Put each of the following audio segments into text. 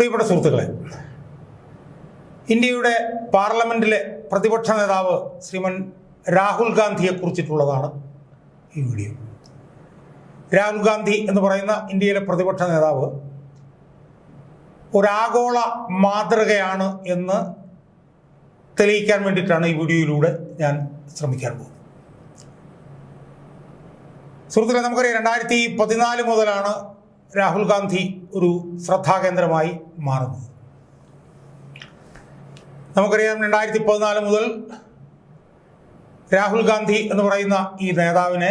പ്രിയപ്പെട്ട സുഹൃത്തുക്കളെ ഇന്ത്യയുടെ പാർലമെന്റിലെ പ്രതിപക്ഷ നേതാവ് ശ്രീമൻ രാഹുൽ ഗാന്ധിയെ കുറിച്ചിട്ടുള്ളതാണ് ഈ വീഡിയോ. രാഹുൽ ഗാന്ധി എന്ന് പറയുന്ന ഇന്ത്യയിലെ പ്രതിപക്ഷ നേതാവ് ഒരാഗോള മാതൃകയാണ് എന്ന് തെളിയിക്കാൻ വേണ്ടിയിട്ടാണ് ഈ വീഡിയോയിലൂടെ ഞാൻ ശ്രമിക്കാൻ പോകുന്നത്. സുഹൃത്തുക്കളെ നമുക്കറിയാം രണ്ടായിരത്തി പതിനാല് മുതലാണ് രാഹുൽ ഗാന്ധി ഒരു ശ്രദ്ധാകേന്ദ്രമായി മാറുന്നത് നമുക്കറിയാം രണ്ടായിരത്തി പതിനാല് മുതൽ രാഹുൽ ഗാന്ധി എന്ന് പറയുന്ന ഈ നേതാവിനെ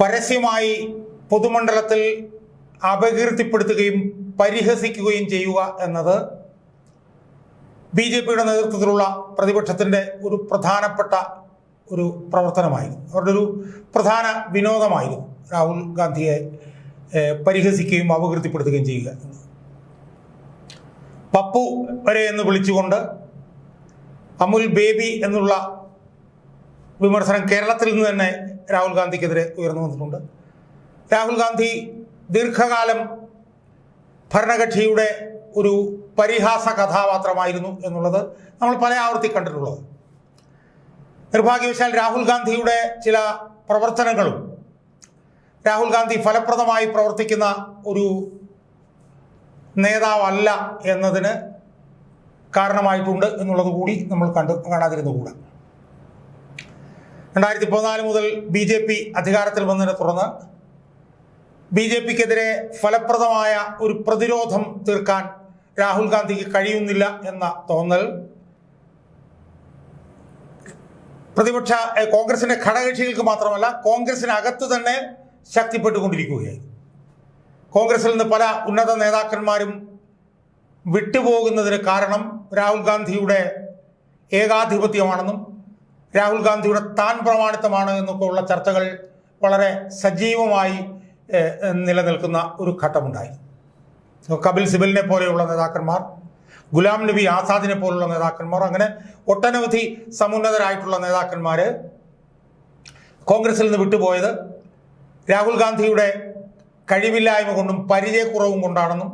പരസ്യമായി പൊതുമണ്ഡലത്തിൽ അപകീർത്തിപ്പെടുത്തുകയും പരിഹസിക്കുകയും ചെയ്യുക എന്നത് ബി ജെ പിയുടെ നേതൃത്വത്തിലുള്ള പ്രതിപക്ഷത്തിന്റെ ഒരു പ്രധാനപ്പെട്ട ഒരു പ്രവർത്തനമായിരുന്നു. അവരുടെ ഒരു പ്രധാന വിനോദമായിരുന്നു. രാഹുൽ ഗാന്ധിയെ പരിഹസിക്കുകയും അപകീർത്തിപ്പെടുത്തുകയും ചെയ്യുക. പപ്പു വരെ എന്ന് വിളിച്ചുകൊണ്ട് അമുൽ ബേബി എന്നുള്ള വിമർശനം കേരളത്തിൽ നിന്ന് തന്നെ രാഹുൽ ഗാന്ധിക്കെതിരെ ഉയർന്നു വന്നിട്ടുണ്ട്. രാഹുൽ ഗാന്ധി ദീർഘകാലം ഭരണകക്ഷിയുടെ ഒരു പരിഹാസ കഥാപാത്രമായിരുന്നു എന്നുള്ളത് നമ്മൾ പല ആവർത്തി കണ്ടിട്ടുള്ളത്. നിർഭാഗ്യവശാൽ രാഹുൽ ഗാന്ധിയുടെ ചില പ്രവർത്തനങ്ങളും രാഹുൽ ഗാന്ധി ഫലപ്രദമായി പ്രവർത്തിക്കുന്ന ഒരു നേതാവല്ല എന്നതിന് കാരണമായിട്ടുണ്ട് എന്നുള്ളത് കൂടി നമ്മൾ കണ്ടു കാണാതിരുന്നുകൂടാ രണ്ടായിരത്തി പതിനാല് മുതൽ ബി ജെ പി അധികാരത്തിൽ വന്നതിനെ തുടർന്ന് ബി ജെ പിക്കെതിരെ ഫലപ്രദമായ ഒരു പ്രതിരോധം തീർക്കാൻ രാഹുൽ ഗാന്ധിക്ക് കഴിയുന്നില്ല എന്ന തോന്നൽ. പ്രതിപക്ഷ കോൺഗ്രസിന്റെ ഘടകകക്ഷികൾക്ക് മാത്രമല്ല കോൺഗ്രസിനകത്ത് തന്നെ ശക്തിപ്പെട്ടുകൊണ്ടിരിക്കുകയായി കോൺഗ്രസിൽ നിന്ന് പല ഉന്നത നേതാക്കന്മാരും വിട്ടുപോകുന്നതിന് കാരണം രാഹുൽ ഗാന്ധിയുടെ ഏകാധിപത്യമാണെന്നും രാഹുൽ ഗാന്ധിയുടെ താൻ പ്രമാണിത്തമാണ് എന്നൊക്കെ ഉള്ള ചർച്ചകൾ വളരെ സജീവമായി നിലനിൽക്കുന്ന ഒരു ഘട്ടമുണ്ടായി. കപിൽ സിബലിനെ പോലെയുള്ള നേതാക്കന്മാർ ഗുലാം നബി ആസാദിനെ പോലുള്ള നേതാക്കന്മാർ അങ്ങനെ ഒട്ടനവധി സമുന്നതരായിട്ടുള്ള നേതാക്കന്മാർ കോൺഗ്രസിൽ നിന്ന് വിട്ടുപോയത് രാഹുൽ ഗാന്ധിയുടെ കഴിവില്ലായ്മ കൊണ്ടും പരിചയക്കുറവും കൊണ്ടാണെന്നും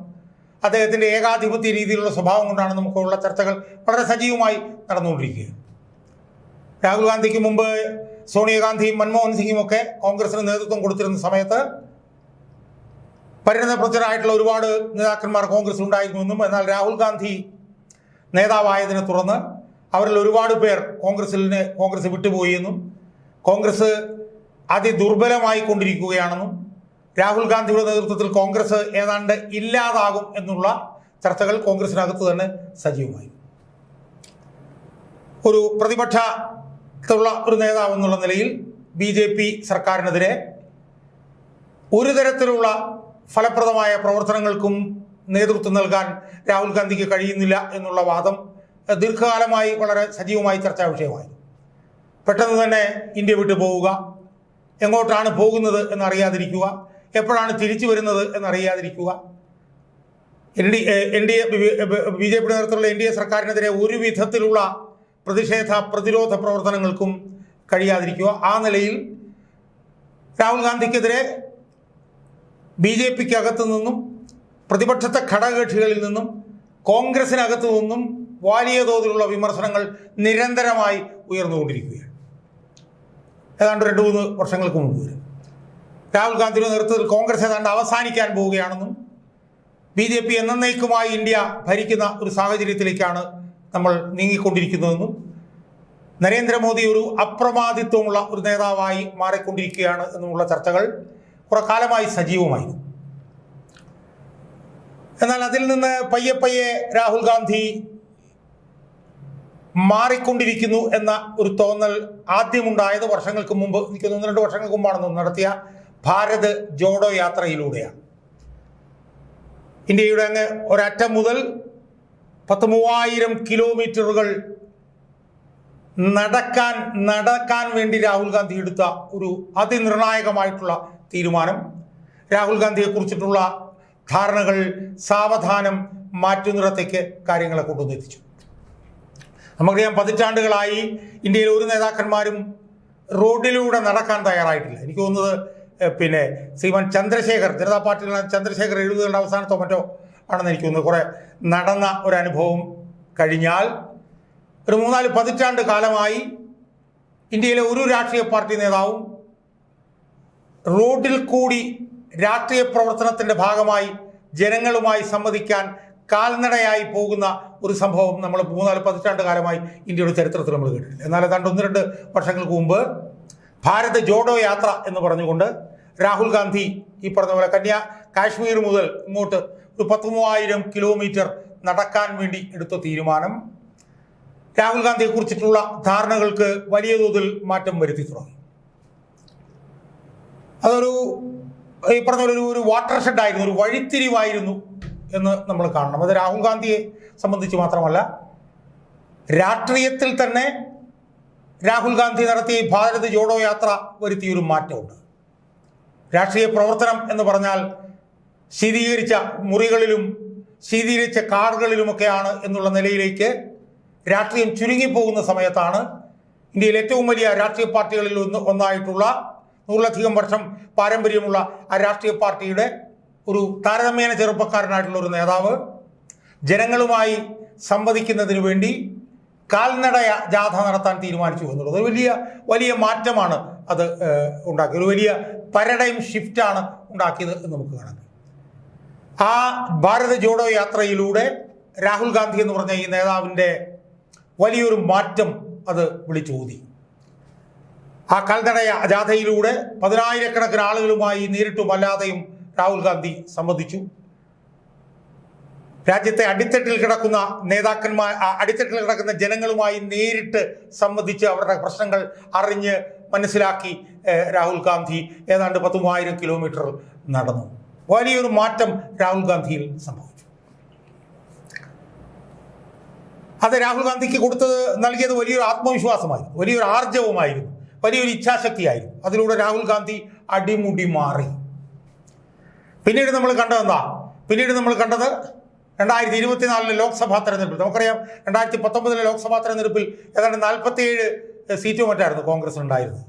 അദ്ദേഹത്തിന്റെ ഏകാധിപത്യ രീതിയിലുള്ള സ്വഭാവം കൊണ്ടാണെന്നും നമുക്കുള്ള ചർച്ചകൾ വളരെ സജീവമായി നടന്നുകൊണ്ടിരിക്കുകയാണ്. രാഹുൽ ഗാന്ധിക്ക് മുമ്പ് സോണിയാഗാന്ധിയും മൻമോഹൻ സിംഗും ഒക്കെ കോൺഗ്രസിന് നേതൃത്വം കൊടുത്തിരുന്ന സമയത്ത് പരിണതപ്രചരായിട്ടുള്ള ഒരുപാട് നേതാക്കന്മാർ കോൺഗ്രസ് ഉണ്ടായിരുന്നുവെന്നും എന്നാൽ രാഹുൽ ഗാന്ധി നേതാവായതിനെ തുടർന്ന് അവരിൽ ഒരുപാട് പേർ കോൺഗ്രസിന് കോൺഗ്രസ് വിട്ടുപോയി എന്നും കോൺഗ്രസ് അതിദുർബലമായി കൊണ്ടിരിക്കുകയാണെന്നും രാഹുൽ ഗാന്ധിയുടെ നേതൃത്വത്തിൽ കോൺഗ്രസ് ഏതാണ്ട് ഇല്ലാതാകും എന്നുള്ള ചർച്ചകൾ കോൺഗ്രസിനകത്ത് തന്നെ സജീവമായി. ഒരു പ്രതിപക്ഷത്തുള്ള ഒരു നേതാവ് എന്നുള്ള നിലയിൽ ബി ജെ പി സർക്കാരിനെതിരെ ഒരു തരത്തിലുള്ള ഫലപ്രദമായ പ്രവർത്തനങ്ങൾക്കും നേതൃത്വം നൽകാൻ രാഹുൽ ഗാന്ധിക്ക് കഴിയുന്നില്ല എന്നുള്ള വാദം ദീർഘകാലമായി വളരെ സജീവമായി ചർച്ചാ വിഷയമായി പെട്ടെന്ന് തന്നെ ഇന്ത്യ വിട്ടു പോവുക എങ്ങോട്ടാണ് പോകുന്നത് എന്നറിയാതിരിക്കുക. എപ്പോഴാണ് തിരിച്ചു വരുന്നത് എന്നറിയാതിരിക്കുക. N D N D A B J P നേതൃത്വത്തിലുള്ള എൻ ഡി എ സർക്കാരിനെതിരെ ഒരു വിധത്തിലുള്ള പ്രതിഷേധ പ്രതിരോധ പ്രവർത്തനങ്ങൾക്കും കഴിയാതിരിക്കുക. ആ നിലയിൽ രാഹുൽ ഗാന്ധിക്കെതിരെ ബി ജെ പിക്ക് അകത്തു നിന്നും പ്രതിപക്ഷത്തെ ഘടകകക്ഷികളിൽ നിന്നും കോൺഗ്രസിനകത്തു നിന്നും വലിയ തോതിലുള്ള വിമർശനങ്ങൾ നിരന്തരമായി ഉയർന്നുകൊണ്ടിരിക്കുകയാണ്. ഏതാണ്ട് രണ്ട് മൂന്ന് വർഷങ്ങൾക്ക് മുമ്പ് വരും. രാഹുൽ ഗാന്ധിയുടെ നേതൃത്വത്തിൽ കോൺഗ്രസ് ഏതാണ്ട് അവസാനിക്കാൻ പോവുകയാണെന്നും ബി ജെ പി എന്നേക്കുമായി ഇന്ത്യ ഭരിക്കുന്ന ഒരു സാഹചര്യത്തിലേക്കാണ് നമ്മൾ നീങ്ങിക്കൊണ്ടിരിക്കുന്നതെന്നും നരേന്ദ്രമോദി ഒരു അപ്രമാദിത്വമുള്ള ഒരു നേതാവായി മാറിക്കൊണ്ടിരിക്കുകയാണ് എന്നുമുള്ള ചർച്ചകൾ കുറെ കാലമായി സജീവമായിരുന്നു. എന്നാൽ അതിൽ നിന്ന് പയ്യെ പയ്യെ രാഹുൽ ഗാന്ധി മാറിക്കൊണ്ടിരിക്കുന്നു എന്ന ഒരു തോന്നൽ ആദ്യമുണ്ടായത് വർഷങ്ങൾക്ക് മുമ്പ് എനിക്ക് ഒന്ന് രണ്ട് വർഷങ്ങൾക്ക് മുമ്പാണെന്ന് നടത്തിയ ഭാരത് ജോഡോ യാത്രയിലൂടെയാണ്. ഇന്ത്യയുടെ അങ്ങ് ഒരറ്റം മുതൽ പത്ത് മൂവായിരം കിലോമീറ്ററുകൾ നടക്കാൻ നടക്കാൻ വേണ്ടി രാഹുൽ ഗാന്ധി എടുത്ത ഒരു അതിനിർണായകമായിട്ടുള്ള തീരുമാനം. രാഹുൽ ഗാന്ധിയെ കുറിച്ചിട്ടുള്ള ധാരണകൾ സാവധാനം മാറ്റുന്നിടത്തേക്ക് കാര്യങ്ങളെ കൊണ്ടുവന്നെത്തിച്ചു നമുക്കറിയാം പതിറ്റാണ്ടുകളായി ഇന്ത്യയിൽ ഒരു നേതാക്കന്മാരും റോഡിലൂടെ നടക്കാൻ തയ്യാറായിട്ടില്ല. എനിക്ക് തോന്നുന്നത് പിന്നെ ശ്രീമാൻ ചന്ദ്രശേഖർ ജനതാ പാർട്ടിയിലെ ചന്ദ്രശേഖർ എഴുപതുകളുടെ അവസാനത്തോ മറ്റോ ആണെന്ന് എനിക്ക് തോന്നുന്നു. കുറേ നടന്ന ഒരു അനുഭവം കഴിഞ്ഞാൽ ഒരു മൂന്നാൽ പതിറ്റാണ്ട് കാലമായി ഇന്ത്യയിലെ ഒരു രാഷ്ട്രീയ പാർട്ടി നേതാവും റോഡിൽ കൂടി രാഷ്ട്രീയ പ്രവർത്തനത്തിന്റെ ഭാഗമായി ജനങ്ങളുമായി സംവദിക്കാൻ കാൽനടയായി പോകുന്ന ഒരു സംഭവം നമ്മൾ മൂന്നാൽ പതിറ്റാണ്ട് കാലമായി ഇന്ത്യയുടെ ചരിത്രത്തിൽ നമ്മൾ കേട്ടിട്ടില്ല എന്നാൽ ഏതാണ്ട് ഒന്ന് രണ്ട് വർഷങ്ങൾക്ക് മുമ്പ് ഭാരത് ജോഡോ യാത്ര എന്ന് പറഞ്ഞുകൊണ്ട് രാഹുൽ ഗാന്ധി ഈ പറഞ്ഞ പോലെ കന്യാ കാശ്മീർ മുതൽ ഇങ്ങോട്ട് ഒരു പത്ത് മൂവായിരം കിലോമീറ്റർ നടക്കാൻ വേണ്ടി എടുത്ത തീരുമാനം. രാഹുൽ ഗാന്ധിയെ കുറിച്ചിട്ടുള്ള ധാരണകൾക്ക് വലിയ തോതിൽ മാറ്റം വരുത്തി തുടങ്ങി. അതൊരു ഈ പറഞ്ഞ ഒരു വാട്ടർ ഷെഡ് ആയിരുന്നു ഒരു വഴിത്തിരിവായിരുന്നു എന്ന് നമ്മൾ കാണണം. അത് രാഹുൽ ഗാന്ധിയെ സംബന്ധിച്ച് മാത്രമല്ല രാഷ്ട്രീയത്തിൽ തന്നെ രാഹുൽ ഗാന്ധി നടത്തിയ ഭാരത് ജോഡോ യാത്ര വരുത്തിയൊരു മാറ്റമുണ്ട്. രാഷ്ട്രീയ പ്രവർത്തനം എന്ന് പറഞ്ഞാൽ ശീതീകരിച്ച മുറികളിലും ശീതീകരിച്ച കാറുകളിലുമൊക്കെയാണ് എന്നുള്ള നിലയിലേക്ക് രാഷ്ട്രീയം ചുരുങ്ങിപ്പോകുന്ന സമയത്താണ് ഇന്ത്യയിൽ ഏറ്റവും വലിയ രാഷ്ട്രീയ പാർട്ടികളിൽ ഒന്ന് ഒന്നായിട്ടുള്ള നൂറിലധികം വർഷം പാരമ്പര്യമുള്ള ആ രാഷ്ട്രീയ പാർട്ടിയുടെ ഒരു താരതമ്യേന ചെറുപ്പക്കാരനായിട്ടുള്ള ഒരു നേതാവ്. ജനങ്ങളുമായി സംവദിക്കുന്നതിന് വേണ്ടി കാൽനട ജാഥ നടത്താൻ തീരുമാനിച്ചു എന്നുള്ളത്. ഒരു വലിയ വലിയ മാറ്റമാണ് അത് ഉണ്ടാക്കിയത്. ഒരു വലിയ പാരഡൈം ഷിഫ്റ്റാണ് ഉണ്ടാക്കിയത് എന്ന് നമുക്ക് കാണാം. ആ ഭാരത് ജോഡോ യാത്രയിലൂടെ രാഹുൽ ഗാന്ധി എന്ന് പറഞ്ഞ ഈ നേതാവിന്റെ വലിയൊരു മാറ്റം അത് വിളിച്ചു വിളിച്ചോതി. ആ കാൽനട ജാഥയിലൂടെ പതിനായിരക്കണക്കിന് ആളുകളുമായി നേരിട്ടും അല്ലാതെയും രാഹുൽ ഗാന്ധി സംബന്ധിച്ചു രാജ്യത്തെ അടിത്തട്ടിൽ കിടക്കുന്ന നേതാക്കന്മാർ അടിത്തട്ടിൽ കിടക്കുന്ന ജനങ്ങളുമായി നേരിട്ട് സംബന്ധിച്ച് അവരുടെ പ്രശ്നങ്ങൾ അറിഞ്ഞ് മനസ്സിലാക്കി രാഹുൽ ഗാന്ധി ഏതാണ്ട് പത്ത് മൂവായിരം കിലോമീറ്റർ നടന്നു. വലിയൊരു മാറ്റം രാഹുൽ ഗാന്ധിയിൽ സംഭവിച്ചു. അത് രാഹുൽ ഗാന്ധിക്ക് കൊടുത്തത് നൽകിയത് വലിയൊരു ആത്മവിശ്വാസമായിരുന്നു വലിയൊരു ആർജവമായിരുന്നു വലിയൊരു ഇച്ഛാശക്തിയായിരുന്നു. അതിലൂടെ രാഹുൽ ഗാന്ധി അടിമുടി മാറി. പിന്നീട് നമ്മൾ കണ്ടതെന്താ പിന്നീട് നമ്മൾ കണ്ടത് രണ്ടായിരത്തി ഇരുപത്തിനാലിലെ ലോക്സഭാ തെരഞ്ഞെടുപ്പിൽ നമുക്കറിയാം രണ്ടായിരത്തി പത്തൊമ്പതിലെ ലോക്സഭാ തെരഞ്ഞെടുപ്പിൽ ഏതാണ്ട് നാൽപ്പത്തിയേഴ് സീറ്റ് മറ്റായിരുന്നു കോൺഗ്രസ് ഉണ്ടായിരുന്നത്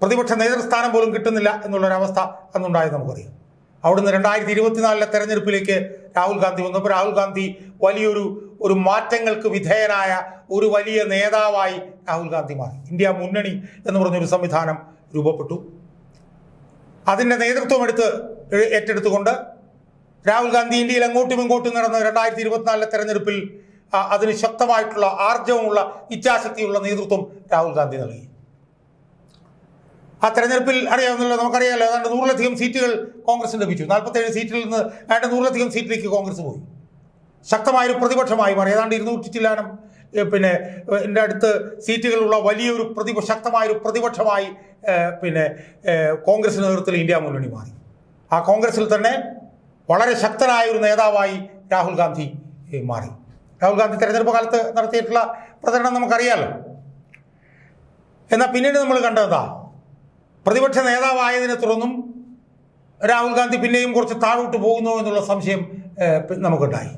പ്രതിപക്ഷ നേതൃസ്ഥാനം പോലും കിട്ടുന്നില്ല എന്നുള്ളൊരവസ്ഥ അന്നുണ്ടായത് നമുക്കറിയാം. അവിടുന്ന് രണ്ടായിരത്തി ഇരുപത്തിനാലിലെ തെരഞ്ഞെടുപ്പിലേക്ക് രാഹുൽ ഗാന്ധി വന്നപ്പോൾ രാഹുൽ ഗാന്ധി വലിയൊരു ഒരു മാറ്റങ്ങൾക്ക് വിധേയനായ ഒരു വലിയ നേതാവായി രാഹുൽ ഗാന്ധി മാറി. ഇന്ത്യ മുന്നണി എന്ന് പറഞ്ഞൊരു സംവിധാനം രൂപപ്പെട്ടു. അതിന്റെ നേതൃത്വം എടുത്ത് ഏറ്റെടുത്തുകൊണ്ട് രാഹുൽ ഗാന്ധി ഇന്ത്യയിൽ അങ്ങോട്ടും ഇങ്ങോട്ടും നടന്ന രണ്ടായിരത്തി ഇരുപത്തിനാലിലെ തെരഞ്ഞെടുപ്പിൽ അതിന് ശക്തമായിട്ടുള്ള ആർജവമുള്ള ഇച്ഛാശക്തിയുള്ള നേതൃത്വം രാഹുൽ ഗാന്ധി നൽകി. ആ തെരഞ്ഞെടുപ്പിൽ അറിയാവുന്നല്ലോ നമുക്കറിയാമല്ലോ ഏതാണ്ട് നൂറിലധികം സീറ്റുകൾ കോൺഗ്രസിന് ലഭിച്ചു. നാൽപ്പത്തേഴ് സീറ്റിൽ നിന്ന് ഏതാണ്ട് നൂറിലധികം സീറ്റിലേക്ക് കോൺഗ്രസ് പോയി. ശക്തമായൊരു പ്രതിപക്ഷമായി മാറി. ഏതാണ്ട് ഇരുന്നൂറ്റി ചില്ലാനം പിന്നെ എന്റെ അടുത്ത് സീറ്റുകളുള്ള വലിയൊരു പ്രതിപക്ഷ ശക്തമായൊരു പ്രതിപക്ഷമായി പിന്നെ കോൺഗ്രസ് നേതൃത്വത്തിൽ ഇന്ത്യ മുന്നണി മാറി. ആ കോൺഗ്രസിൽ തന്നെ വളരെ ശക്തനായ ഒരു നേതാവായി രാഹുൽ ഗാന്ധി മാറി. രാഹുൽ ഗാന്ധി തെരഞ്ഞെടുപ്പ് കാലത്ത് നടത്തിയിട്ടുള്ള പ്രചരണം നമുക്കറിയാലോ? എന്നാൽ പിന്നീട് നമ്മൾ കണ്ടതാ പ്രതിപക്ഷ നേതാവായതിനെ തുടർന്നും രാഹുൽ ഗാന്ധി പിന്നെയും കുറച്ച് താഴോട്ട് പോകുന്നു എന്നുള്ള സംശയം നമുക്കുണ്ടായി.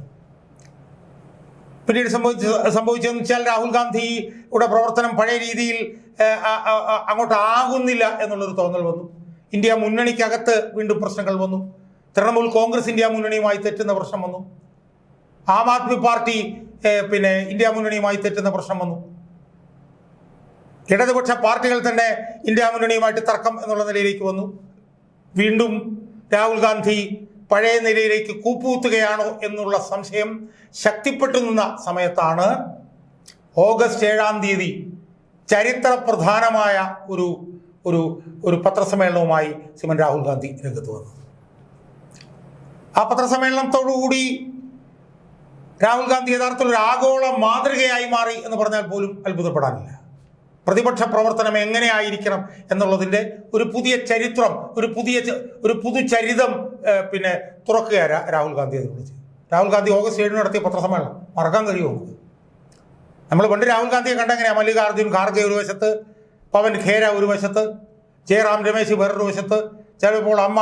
പിന്നീട് സംഭവിച്ച സംഭവിച്ചതെന്ന് വെച്ചാൽ രാഹുൽ ഗാന്ധിയുടെ പ്രവർത്തനം പഴയ രീതിയിൽ അങ്ങോട്ട് ആകുന്നില്ല എന്നുള്ളൊരു തോന്നൽ വന്നു. ഇന്ത്യ മുന്നണിക്കകത്ത് വീണ്ടും പ്രശ്നങ്ങൾ വന്നു. തൃണമൂൽ കോൺഗ്രസ് ഇന്ത്യ മുന്നണിയുമായി തെറ്റുന്ന പ്രശ്നം വന്നു. ആം ആദ്മി പാർട്ടി പിന്നെ ഇന്ത്യ മുന്നണിയുമായി തെറ്റുന്ന പ്രശ്നം വന്നു. ഇടതുപക്ഷ പാർട്ടികൾ തന്നെ ഇന്ത്യ മുന്നണിയുമായിട്ട് തർക്കം എന്നുള്ള നിലയിലേക്ക് വന്നു. വീണ്ടും രാഹുൽ ഗാന്ധി പഴയ നിലയിലേക്ക് കൂപ്പുകുത്തുകയാണോ എന്നുള്ള സംശയം ശക്തിപ്പെട്ടു നിന്ന സമയത്താണ് ഓഗസ്റ്റ് ഏഴാം തീയതി ചരിത്ര പ്രധാനമായ ഒരു ഒരു ഒരു പത്രസമ്മേളനവുമായി ശ്രീമൻ രാഹുൽ ഗാന്ധി രംഗത്ത് വന്നത് ആ പത്രസമ്മേളനത്തോടുകൂടി രാഹുൽ ഗാന്ധി യഥാർത്ഥത്തിൽ ഒരു ആഗോള മാതൃകയായി മാറി എന്ന് പറഞ്ഞാൽ പോലും അത്ഭുതപ്പെടാനില്ല. പ്രതിപക്ഷ പ്രവർത്തനം എങ്ങനെയായിരിക്കണം എന്നുള്ളതിന്റെ ഒരു പുതിയ ചരിത്രം ഒരു പുതിയ ഒരു പുതുചരിതം ചരിതം പിന്നെ തുറക്കുക രാഹുൽ ഗാന്ധി അതിനോട് രാഹുൽ ഗാന്ധി ഓഗസ്റ്റ് ഏഴിന് നടത്തിയ പത്രസമ്മേളനം. മറക്കാൻ കഴിയുമോ നമ്മൾ പണ്ട് രാഹുൽ ഗാന്ധിയെ കണ്ടെങ്ങനെയാണ് മല്ലികാർജുൻ ഖാർഗെ ഒരു വശത്ത് പവൻ ഖേര ഒരു വശത്ത് ജയറാം രമേശ് വേറൊരു വശത്ത് ചിലപ്പോൾ അമ്മ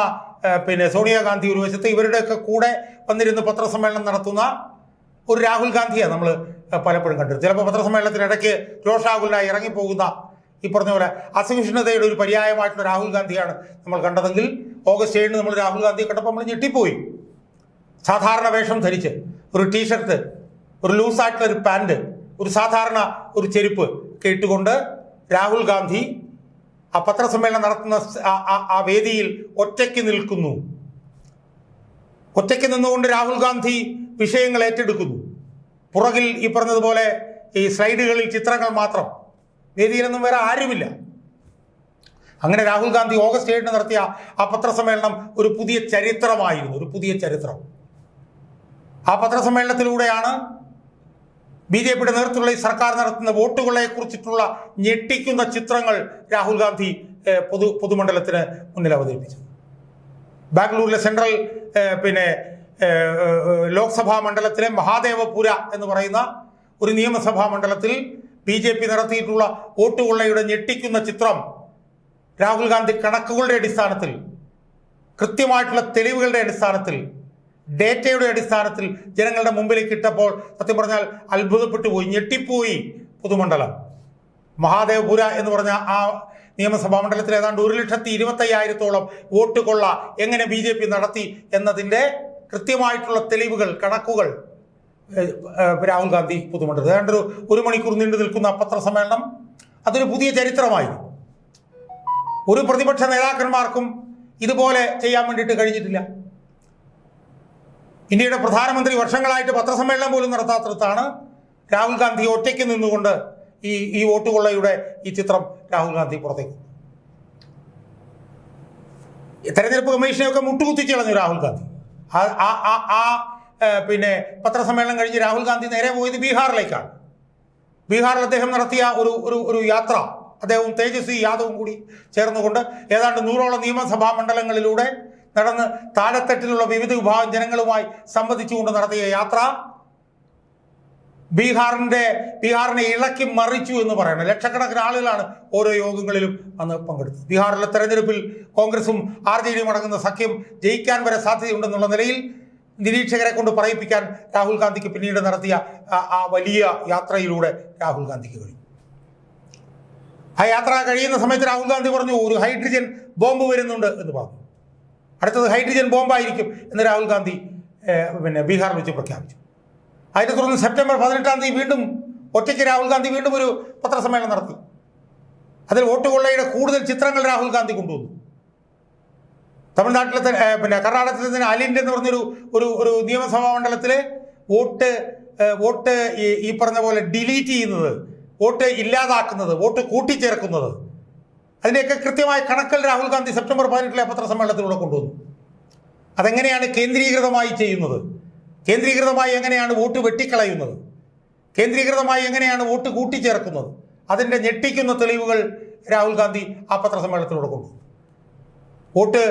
പിന്നെ സോണിയാഗാന്ധി ഒരു വശത്ത് ഇവരുടെയൊക്കെ കൂടെ വന്നിരുന്ന് പത്രസമ്മേളനം നടത്തുന്ന ഒരു രാഹുൽ ഗാന്ധിയാണ് നമ്മൾ പലപ്പോഴും കണ്ടു ചിലപ്പോൾ പത്രസമ്മേളനത്തിനിടയ്ക്ക് രോഷാകുലായി ഇറങ്ങിപ്പോകുന്ന ഈ പറഞ്ഞ പോലെ അസഹിഷ്ണുതയുടെ ഒരു പര്യായമായിട്ടുള്ള രാഹുൽ ഗാന്ധിയാണ് നമ്മൾ കണ്ടതെങ്കിൽ ഓഗസ്റ്റ് ഏഴിന് നമ്മൾ രാഹുൽ ഗാന്ധിയെ കണ്ടപ്പോൾ നമ്മൾ ഞെട്ടിപ്പോയി. സാധാരണ വേഷം ധരിച്ച് ഒരു ടീഷർട്ട് ഒരു ലൂസായിട്ടുള്ള ഒരു പാന്റ് ഒരു സാധാരണ ഒരു ചെരുപ്പ് ഒക്കെ ഇട്ടുകൊണ്ട് രാഹുൽ ഗാന്ധി ആ പത്രസമ്മേളനം നടത്തുന്ന ആ വേദിയിൽ ഒറ്റയ്ക്ക് നിൽക്കുന്നു. ഒറ്റയ്ക്ക് നിന്നുകൊണ്ട് രാഹുൽ ഗാന്ധി വിഷയങ്ങൾ ഏറ്റെടുക്കുന്നു. പുറകിൽ ഈ പറഞ്ഞതുപോലെ ഈ സ്ലൈഡുകളിൽ ചിത്രങ്ങൾ മാത്രം. വേദിയിലൊന്നും വേറെ ആരുമില്ല. അങ്ങനെ രാഹുൽ ഗാന്ധി ഓഗസ്റ്റ് ഏഴിന് നടത്തിയ ആ പത്രസമ്മേളനം ഒരു പുതിയ ചരിത്രമായിരുന്നു ഒരു പുതിയ ചരിത്രം. ആ പത്രസമ്മേളനത്തിലൂടെയാണ് ബി ജെ പിയുടെ നേതൃത്വത്തിലുള്ള ഈ സർക്കാർ നടത്തുന്ന വോട്ടുകളെ കുറിച്ചിട്ടുള്ള ഞെട്ടിക്കുന്ന ചിത്രങ്ങൾ രാഹുൽ ഗാന്ധി പൊതു പൊതുമണ്ഡലത്തിന് മുന്നിൽ അവതരിപ്പിച്ചത്. ബാംഗ്ലൂരിലെ സെൻട്രൽ പിന്നെ ലോക്സഭാ മണ്ഡലത്തിലെ മഹാദേവപുര എന്ന് പറയുന്ന ഒരു നിയമസഭാ മണ്ഡലത്തിൽ ബി ജെ പി നടത്തിയിട്ടുള്ള വോട്ടുകൊള്ളയുടെ ഞെട്ടിക്കുന്ന ചിത്രം രാഹുൽ ഗാന്ധി കണക്കുകളുടെ അടിസ്ഥാനത്തിൽ കൃത്യമായിട്ടുള്ള തെളിവുകളുടെ അടിസ്ഥാനത്തിൽ ഡേറ്റയുടെ അടിസ്ഥാനത്തിൽ ജനങ്ങളുടെ മുമ്പിലേക്ക് ഇട്ടപ്പോൾ സത്യം പറഞ്ഞാൽ അത്ഭുതപ്പെട്ടു പോയി ഞെട്ടിപ്പോയി പൊതുമണ്ഡലം. മഹാദേവപുര എന്ന് പറഞ്ഞ ആ നിയമസഭാ മണ്ഡലത്തിൽ ഏതാണ്ട് ഒരു ലക്ഷത്തി ഇരുപത്തയ്യായിരത്തോളം വോട്ട് കൊള്ള എങ്ങനെ ബി നടത്തി എന്നതിന്റെ കൃത്യമായിട്ടുള്ള തെളിവുകൾ കണക്കുകൾ രാഹുൽ ഗാന്ധി പൊതുമണ്ഡലത്തിൽ. ഏതാണ്ട് ഒരു ഒരു മണിക്കൂർ നീണ്ടു നിൽക്കുന്ന പത്രസമ്മേളനം അതൊരു പുതിയ ചരിത്രമായി ഒരു പ്രതിപക്ഷ നേതാക്കന്മാർക്കും ഇതുപോലെ ചെയ്യാൻ വേണ്ടിയിട്ട് കഴിഞ്ഞിട്ടില്ല. ഇന്ത്യയുടെ പ്രധാനമന്ത്രി വർഷങ്ങളായിട്ട് പത്രസമ്മേളനം പോലും നടത്താത്തടത്താണ് രാഹുൽ ഗാന്ധി ഒറ്റയ്ക്ക് നിന്നുകൊണ്ട് ഈ ഈ വോട്ടുകൊള്ളയുടെ ഈ ചിത്രം രാഹുൽ ഗാന്ധി പുറത്തേക്ക് തെരഞ്ഞെടുപ്പ് കമ്മീഷനെയൊക്കെ മുട്ടുകുത്തിച്ച് കളഞ്ഞു രാഹുൽ ഗാന്ധി. ആ പിന്നെ പത്രസമ്മേളനം കഴിഞ്ഞ് രാഹുൽ ഗാന്ധി നേരെ പോയത് ബീഹാറിലേക്കാണ്. ബീഹാറിൽ അദ്ദേഹം നടത്തിയ ഒരു ഒരു ഒരു യാത്ര അദ്ദേഹവും തേജസ്വി യാദവും കൂടി ചേർന്നുകൊണ്ട് ഏതാണ്ട് നൂറോളം നിയമസഭാ മണ്ഡലങ്ങളിലൂടെ നടന്ന് താഴെത്തട്ടിലുള്ള വിവിധ വിഭാഗം ജനങ്ങളുമായി സംബന്ധിച്ചുകൊണ്ട് നടത്തിയ യാത്ര. ബീഹാറിന്റെ ബീഹാറിനെ ഇളക്കി മറിച്ചു എന്ന് പറയുന്നത്. ലക്ഷക്കണക്കിന് ആളുകളാണ് ഓരോ യോഗങ്ങളിലും അന്ന് പങ്കെടുത്തത്. ബീഹാറിലെ തെരഞ്ഞെടുപ്പിൽ കോൺഗ്രസും ആർ ജെ ഡിയും അടങ്ങുന്ന സഖ്യം ജയിക്കാൻ വരെ സാധ്യതയുണ്ടെന്നുള്ള നിലയിൽ നിരീക്ഷകരെ കൊണ്ട് പറയിപ്പിക്കാൻ രാഹുൽ ഗാന്ധിക്ക് പിന്നീട് നടത്തിയ ആ- വലിയ യാത്രയിലൂടെ രാഹുൽ ഗാന്ധിക്ക് കഴിഞ്ഞു. ആ യാത്ര കഴിയുന്ന സമയത്ത് രാഹുൽ ഗാന്ധി പറഞ്ഞു ഒരു ഹൈഡ്രജൻ ബോംബ് വരുന്നുണ്ട് എന്ന് പറഞ്ഞു. അടുത്തത് ഹൈഡ്രജൻ ബോംബായിരിക്കും എന്ന് രാഹുൽ ഗാന്ധി പിന്നെ ബീഹാർ വെച്ച് പ്രഖ്യാപിച്ചു. അതിനെ തുടർന്ന് സെപ്റ്റംബർ പതിനെട്ടാം തീയതി വീണ്ടും ഒറ്റയ്ക്ക് രാഹുൽ ഗാന്ധി വീണ്ടും ഒരു പത്രസമ്മേളനം നടത്തി. അതിൽ വോട്ട് കൊള്ളയുടെ കൂടുതൽ ചിത്രങ്ങൾ രാഹുൽ ഗാന്ധി കൊണ്ടുവന്നു. തമിഴ്നാട്ടിലെ പിന്നെ കർണാടകത്തിലെ തന്നെ അലിന്റെ എന്ന് പറഞ്ഞൊരു ഒരു ഒരു നിയമസഭാ മണ്ഡലത്തിലെ വോട്ട് വോട്ട് ഈ പറഞ്ഞ പോലെ ഡിലീറ്റ് ചെയ്യുന്നത് വോട്ട് ഇല്ലാതാക്കുന്നത് വോട്ട് കൂട്ടിച്ചേർക്കുന്നത്. അതിന്റെയൊക്കെ കൃത്യമായ കണക്കൽ രാഹുൽ ഗാന്ധി സെപ്റ്റംബർ പതിനെട്ടിലെ പത്രസമ്മേളനത്തിലൂടെ കൊണ്ടുവന്നു. അതെങ്ങനെയാണ് കേന്ദ്രീകൃതമായി ചെയ്യുന്നത്? കേന്ദ്രീകൃതമായി എങ്ങനെയാണ് വോട്ട് വെട്ടിക്കളയുന്നത്? കേന്ദ്രീകൃതമായി എങ്ങനെയാണ് വോട്ട് കൂട്ടിച്ചേർക്കുന്നത്? അതിന്റെ ഞെട്ടിക്കുന്ന തെളിവുകൾ രാഹുൽ ഗാന്ധി ആ പത്രസമ്മേളനത്തിലൂടെ കൊണ്ടു വോട്ട്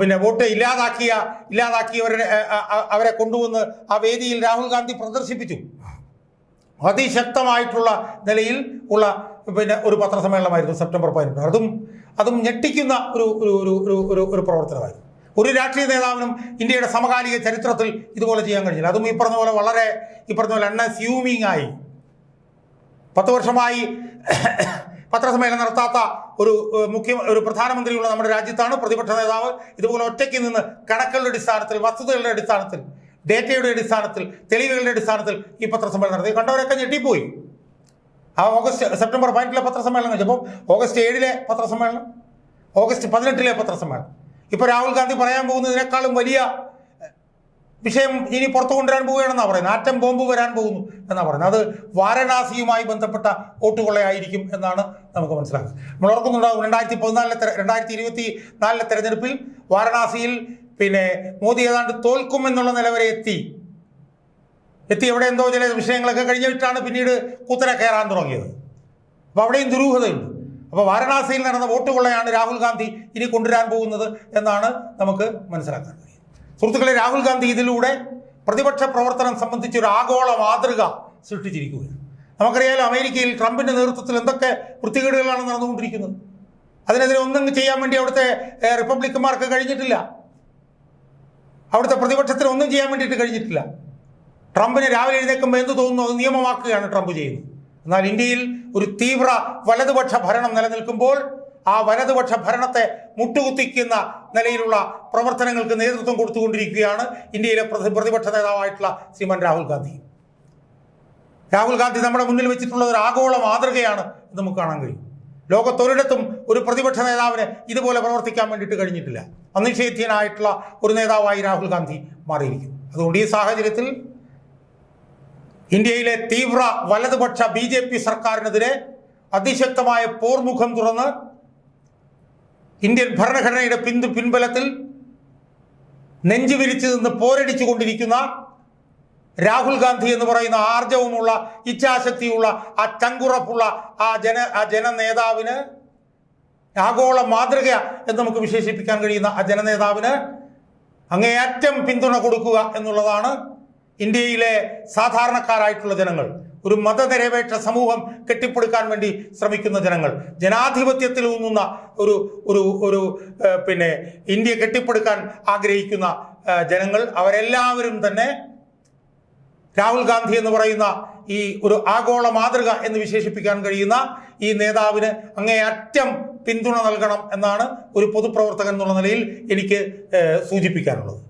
പിന്നെ വോട്ട് ഇല്ലാതാക്കിയ അ- അവരെ കൊണ്ടുവന്ന് ആ വേദിയിൽ രാഹുൽ ഗാന്ധി പ്രദർശിപ്പിച്ചു. അതിശക്തമായിട്ടുള്ള നിലയിൽ ഉള്ള പിന്നെ ഒരു പത്രസമ്മേളനമായിരുന്നു സെപ്റ്റംബർ പതിനെട്ട്. അതും അതും ഞെട്ടിക്കുന്ന ഒരു ഒരു ഒരു ഒരു പ്രവർത്തനമായിരുന്നു. ഒരു രാഷ്ട്രീയ നേതാവിനും ഇന്ത്യയുടെ സമകാലിക ചരിത്രത്തിൽ ഇതുപോലെ ചെയ്യാൻ കഴിഞ്ഞില്ല. അതും ഈ പറഞ്ഞ പോലെ വളരെ ഈ പറഞ്ഞ പോലെ അൺഅസ്യൂമിങ് ആയി. പത്ത് വർഷമായി പത്രസമ്മേളനം നടത്താത്ത ഒരു മുഖ്യ ഒരു പ്രധാനമന്ത്രിയുള്ള നമ്മുടെ രാജ്യത്താണ് പ്രതിപക്ഷ നേതാവ്. ഇതുപോലെ ഒറ്റയ്ക്ക് നിന്ന് കണക്കുകളുടെ അടിസ്ഥാനത്തിൽ വസ്തുതകളുടെ അടിസ്ഥാനത്തിൽ ഡേറ്റയുടെ അടിസ്ഥാനത്തിൽ തെളിവുകളുടെ അടിസ്ഥാനത്തിൽ ഈ പത്രസമ്മേളനം നടത്തി. കണ്ടവരൊക്കെ ഞെട്ടിപ്പോയി. ആ ഓഗസ്റ്റ് സെപ്റ്റംബർ പതിനെട്ടിലെ പത്രസമ്മേളനം കഴിച്ചപ്പോൾ ഓഗസ്റ്റ് ഏഴിലെ പത്രസമ്മേളനം ഓഗസ്റ്റ് പതിനെട്ടിലെ പത്രസമ്മേളനം. ഇപ്പോൾ രാഹുൽ ഗാന്ധി പറയാൻ പോകുന്നതിനേക്കാളും വലിയ വിഷയം ഇനി പുറത്തു കൊണ്ടുവരാൻ പോവുകയാണെന്നാണ് പറയുന്നത്. ആറ്റം ബോംബ് വരാൻ പോകുന്നു എന്നാണ് പറയുന്നത്. അത് വാരണാസിയുമായി ബന്ധപ്പെട്ട വോട്ടുകൊള്ളയായിരിക്കും എന്നാണ് നമുക്ക് മനസ്സിലാക്കുന്നത്. നമ്മൾ ഓർക്കുന്നുണ്ടാകും രണ്ടായിരത്തി പതിനാലിലെ രണ്ടായിരത്തി ഇരുപത്തി നാലിലെ തെരഞ്ഞെടുപ്പിൽ വാരണാസിയിൽ പിന്നെ മോദി ഏതാണ്ട് തോൽക്കും എന്നുള്ള നില വരെ എത്തി. എത്തി എവിടെ എന്തോ ചില വിഷയങ്ങളൊക്കെ കഴിഞ്ഞിട്ടാണ് പിന്നീട് കുത്തനെ കയറാൻ തുടങ്ങിയത്. അപ്പോൾ അവിടെയും ദുരൂഹതയുണ്ട്. അപ്പോൾ വാരണാസിയിൽ നടന്ന വോട്ട് കൊള്ളയാണ് രാഹുൽ ഗാന്ധി ഇനി കൊണ്ടുവരാൻ പോകുന്നത് എന്നാണ് നമുക്ക് മനസ്സിലാക്കാൻ കഴിയും സുഹൃത്തുക്കളെ രാഹുൽ ഗാന്ധി ഇതിലൂടെ പ്രതിപക്ഷ പ്രവർത്തനം സംബന്ധിച്ച് ഒരു ആഗോള മാതൃക സൃഷ്ടിച്ചിരിക്കുകയാണ്. നമുക്കറിയാലോ അമേരിക്കയിൽ ട്രംപിന്റെ നേതൃത്വത്തിൽ എന്തൊക്കെ വൃത്തികേടുകളാണ് നടന്നുകൊണ്ടിരിക്കുന്നത്? അതിനെതിരെ ഒന്നും ചെയ്യാൻ വേണ്ടി അവിടുത്തെ റിപ്പബ്ലിക്കന്മാർക്ക് കഴിഞ്ഞിട്ടില്ല. അവിടുത്തെ പ്രതിപക്ഷത്തിന് ഒന്നും ചെയ്യാൻ വേണ്ടിയിട്ട് കഴിഞ്ഞിട്ടില്ല. ട്രംപിന് രാവിലെ എഴുന്നേക്കുമ്പോൾ എന്ത് തോന്നുന്നു? അത് നിയമമാക്കുകയാണ് ട്രംപ് ചെയ്യുന്നത്. എന്നാൽ ഇന്ത്യയിൽ ഒരു തീവ്ര വലതുപക്ഷ ഭരണം നിലനിൽക്കുമ്പോൾ ആ വലതുപക്ഷ ഭരണത്തെ മുട്ടുകുത്തിക്കുന്ന നിലയിലുള്ള പ്രവർത്തനങ്ങൾക്ക് നേതൃത്വം കൊടുത്തുകൊണ്ടിരിക്കുകയാണ് ഇന്ത്യയിലെ പ്രതിപക്ഷ നേതാവായിട്ടുള്ള ശ്രീമാൻ രാഹുൽ ഗാന്ധി. രാഹുൽ ഗാന്ധി നമ്മുടെ മുന്നിൽ വെച്ചിട്ടുള്ള ഒരു ആഗോള മാതൃകയാണ് എന്ന് നമുക്ക് കാണാൻ കഴിയും. ലോകത്തൊരിടത്തും ഒരു പ്രതിപക്ഷ നേതാവിന് ഇതുപോലെ പ്രവർത്തിക്കാൻ വേണ്ടിയിട്ട് കഴിഞ്ഞിട്ടില്ല. അനിഷേധ്യനായിട്ടുള്ള ഒരു നേതാവായി രാഹുൽ ഗാന്ധി മാറിയിരിക്കുന്നു. അതുകൊണ്ട് ഈ സാഹചര്യത്തിൽ ഇന്ത്യയിലെ തീവ്ര വലതുപക്ഷ ബി ജെ പി സർക്കാരിനെതിരെ അതിശക്തമായ പോർമുഖം തുറന്ന് ഇന്ത്യൻ ഭരണഘടനയുടെ പിന്തു പിൻബലത്തിൽ നെഞ്ചു വിരിച്ചു നിന്ന് പോരടിച്ചു കൊണ്ടിരിക്കുന്ന രാഹുൽ ഗാന്ധി എന്ന് പറയുന്ന ആർജവുമുള്ള ഇച്ഛാശക്തിയുള്ള ആ ചങ്കുറപ്പുള്ള ആ ജന ആ ജനനേതാവിന് ആഗോള മാതൃക എന്ന് നമുക്ക് വിശേഷിപ്പിക്കാൻ കഴിയുന്ന ആ ജനനേതാവിന് അങ്ങേയറ്റം പിന്തുണ കൊടുക്കുക എന്നുള്ളതാണ് ഇന്ത്യയിലെ സാധാരണക്കാരായിട്ടുള്ള ജനങ്ങൾ ഒരു മതനിരപേക്ഷ സമൂഹം കെട്ടിപ്പടുക്കാൻ വേണ്ടി ശ്രമിക്കുന്ന ജനങ്ങൾ ജനാധിപത്യത്തിൽ ഊന്നുന്ന ഒരു ഒരു ഒരു പിന്നെ ഇന്ത്യ കെട്ടിപ്പടുക്കാൻ ആഗ്രഹിക്കുന്ന ജനങ്ങൾ അവരെല്ലാവരും തന്നെ രാഹുൽ ഗാന്ധി എന്ന് പറയുന്ന ഈ ഒരു ആഗോള മാതൃക എന്ന് വിശേഷിപ്പിക്കാൻ കഴിയുന്ന ഈ നേതാവിന് അങ്ങേയറ്റം പിന്തുണ നൽകണം എന്നാണ് ഒരു പൊതുപ്രവർത്തകൻ എന്നുള്ള നിലയിൽ എനിക്ക് സൂചിപ്പിക്കാനുള്ളത്.